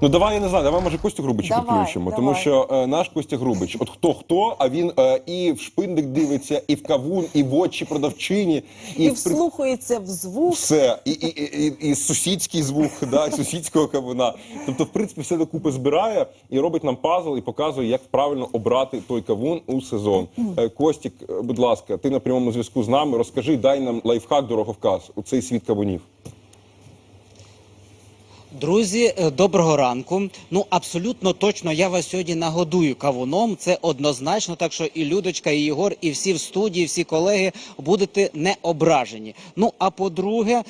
Ну давай я не знаю, давай може Костю Грубича Давай, підключимо, тому давай. що е, наш Костя Грубич, от хто хто, а він е, і в шпиндик дивиться, і в кавун, і в очі продавчині, І в при- вслухається в звук. все, і, і, і, і, і сусідський звук, да, і сусідського кавуна. Тобто, в принципі, все докупи збирає і робить нам пазл і показує, як правильно обрати той кавун у сезон. Е, Костік, е, будь ласка, ти на прямому зв'язку з нами. Розкажи, дай нам лайфхак, дороговказ у цей світ кавунів. Друзі, е, доброго ранку. Ну абсолютно точно я вас сьогодні нагодую кавуном. Це однозначно. Так що і Людочка, і Єгор, і всі в студії, всі колеги будете не ображені. Ну а по-друге,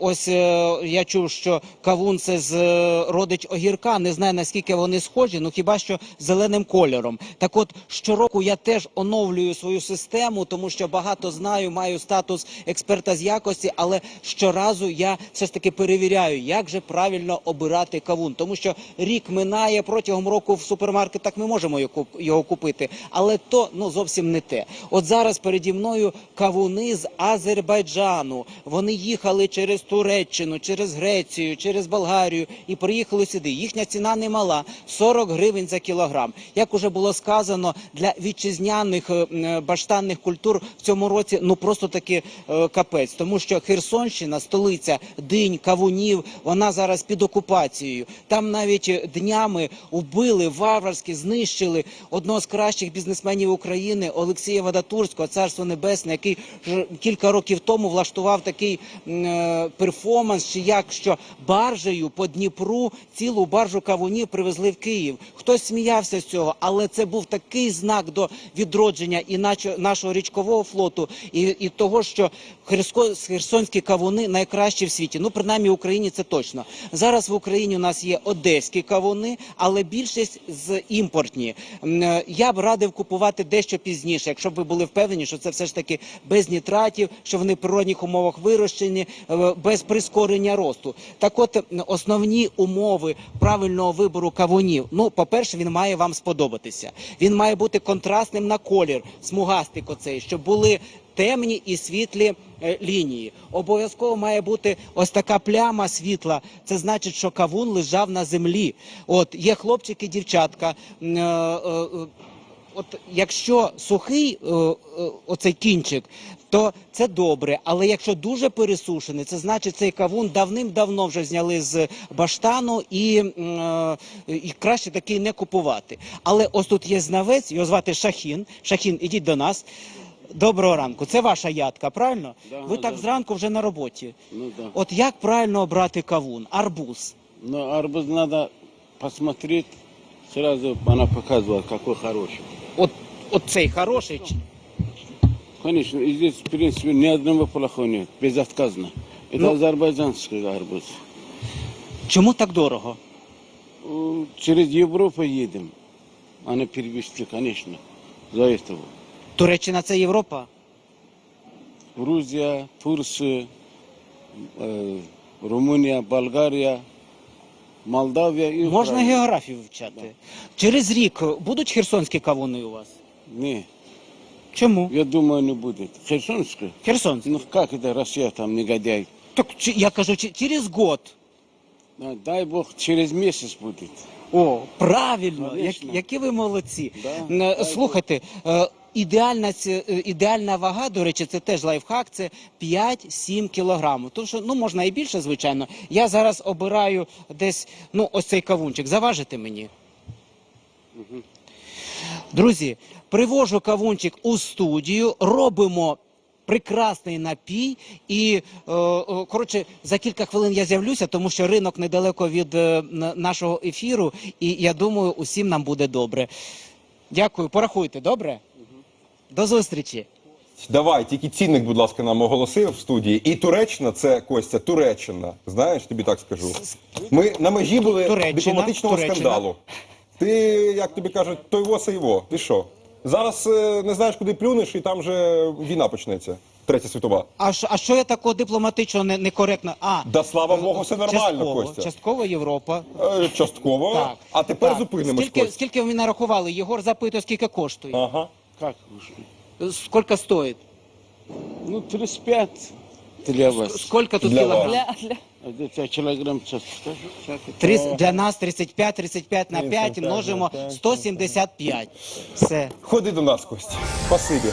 ось е, я чув, що кавун це з е, родич огірка. Не знаю наскільки вони схожі, ну хіба що зеленим кольором. Так от щороку я теж оновлюю свою систему, тому що багато знаю, маю статус експерта з якості, але щоразу я все ж таки перевіряю, як же правильно обирати кавун, тому що рік минає протягом року в супермаркетах ми можемо його купити, але то ну зовсім не те. От зараз переді мною кавуни з Азербайджану. Вони їхали через Туреччину, через Грецію, через Болгарію і приїхали сюди. Їхня ціна не мала 40 гривень за кілограм. Як уже було сказано, для вітчизняних е, баштанних культур в цьому році ну просто таки е, капець, тому що Херсонщина, столиця динь, кавунів, вона зараз під окупацією. Там навіть е, днями вбили варварськи, знищили одного з кращих бізнесменів України Олексія Вадатурського, царство небесне, який кілька років тому влаштував такий е, перформанс, чи як що баржею по Дніпру цілу баржу кавунів привезли в Київ. Хтось сміявся з цього, але це був такий знак до відродження і нашого річкового флоту, і, і того, що херсонські кавуни найкращі в світі. Ну, принаймні в Україні це точно. Зараз в Україні у нас є одеські кавуни, але більшість з імпортні. Е, Я б радив купувати дещо пізніше, якщо б ви були впевнені, що це все ж таки без нітратів, що вони в природних умовах вирощені, е, без прискорення росту. Так от основні умови правильного вибору кавунів. Ну, по-перше, він має вам сподобатися. Він має бути контрастним на колір, смугастик оцей, щоб були темні і світлі е, лінії. Обов'язково має бути ось така пляма світла. Це значить, що кавун лежав на землі. От є хлопчики, дівчатка. е, е, От якщо сухий оцей кінчик, то це добре. Але якщо дуже пересушений, це значить цей кавун давним-давно вже зняли з баштану і, і краще такий не купувати. Але ось тут є знавець, його звати Шахін. Шахін, ідіть до нас. Доброго ранку. Це ваша ядка, правильно? Да, Ви так да. зранку вже на роботі. Ну да. От як правильно обрати кавун? Арбуз. Но арбуз надо посмотреть, сразу она показывала, какой хороший. От, от цей хороший. чи- Конечно, и здесь, в принципе, ни одного плохого нет, безотказно. Это Ну- азербайджанский арбуз. Чому так дорого? Э, Через Европу едем. Она перевести, конечно, за этого. Туреччина це Європа? Грузия, Турция, э, Румыния, Болгария, Молдавия и Можна Украина. географію вивчати. Через рік будуть херсонські кавуни у вас? Не, Чому? я думаю, не будет. Херсонская? Херсонські. Ну как это Россия там негодяй? Так чи- я кажу, чи- через год. А, Дай бог, через месяц будет. О, правильно, Конечно. як, які ви молодці. Да, Н- дай Слухайте, е, ідеальна, е, ідеальна вага, до речі, це теж лайфхак, це 5-7 кілограмів. Тому що ну, можна і більше, звичайно. Я зараз обираю десь ну, ось цей кавунчик. Заважите мені. Друзі, привожу кавунчик у студію, робимо. Прекрасний напій, і е, е, коротше за кілька хвилин я з'явлюся, тому що ринок недалеко від нашого ефіру, і я думаю, усім нам буде добре. Дякую, порахуйте, добре? До зустрічі. Давай, тільки цінник, будь ласка, нам оголосив в студії. І Туреччина це Костя, Туреччина. Знаєш, тобі так скажу. Ми на межі були Туреччина, дипломатичного Туреччина. скандалу. Ти, як тобі кажуть, той во сей во. Ти що? Зараз е, не знаєш, куди плюнеш, і там же війна почнеться. Третя світова. А що, а що я такого дипломатичного не, некоректно? А, Да слава Богу, все нормально, частково, Костя. Частково Європа. Е, Частково. Так. А тепер так. зупинимось. Скільки, Костя. скільки ви мені нарахували? Єгор запитує, скільки коштує. Ага. Как Сколько стоит? Ну, 35 для вас. Сколько тут Для кілограм? Для, для... Для тебя килограмм скажу. Трис- Для нас 35, 35 на 5 35 на множимо 5. 175. Все. Ходи до нас, Костя. Спасибі.